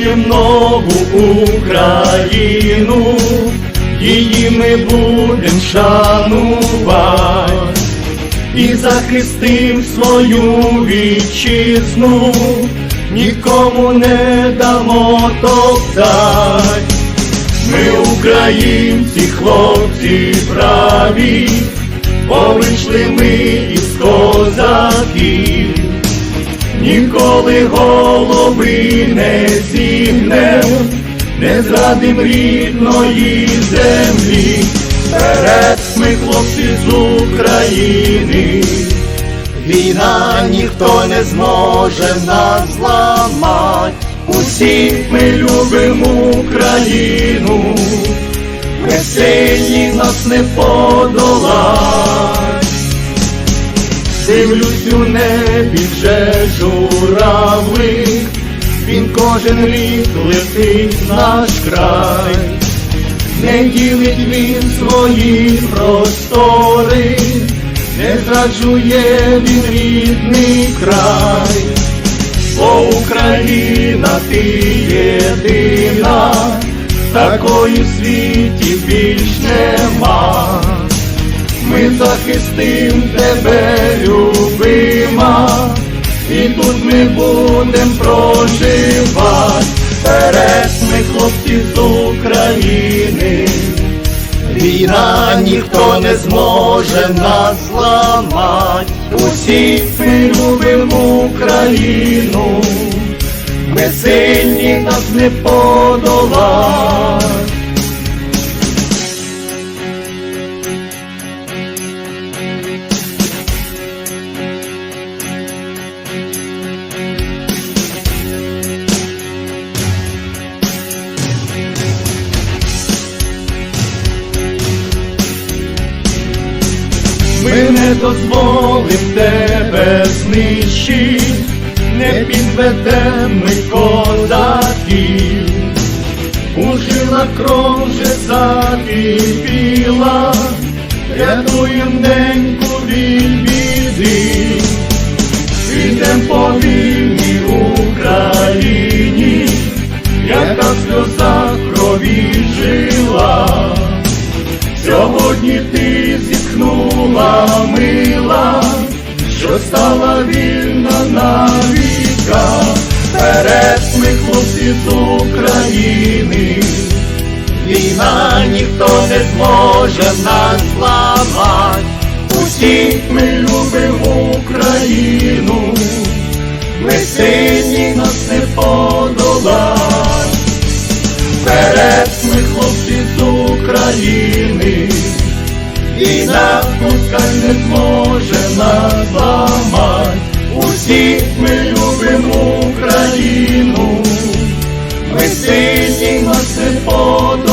Будуєм нову Україну, її ми будем шанувати і захистим свою вітчизну, нікому не дамо топтать. Ми українці, хлопці праві, бо вийшли ми із козаків, ніколи голови не зігнем, не зрадим рідної землі, Вперед ми хлопці з України, війна ніхто не зможе нас зламать. Усі ми любимо Україну, ми сильні нас не подолать. Дивлюсь у небі вже журавлик, він кожен рік летить наш край, не ділить він свої простори, не зраджує він рідний край, бо Україна ти єдина, такої в світі більш нема. Ми захистим тебе, любима, і тут ми будем проживати. Вперед ми хлопці з України, війна ніхто не зможе нас зламати. Усі ми любимо Україну, ми сильні нас не подолать. Не дозволим тебе знищить, не підведем ми козаків, у жилах кров вже закипіла, рятуєм неньку від біди, підем по що стала вільна на віка. Вперед ми хлопці з України, війна ніхто не зможе нас зламати. Усі ми любимо Україну, ми сильні нас не подолать. Вперед ми хлопці з України, війна пускай не зможе нас Сінок симфону.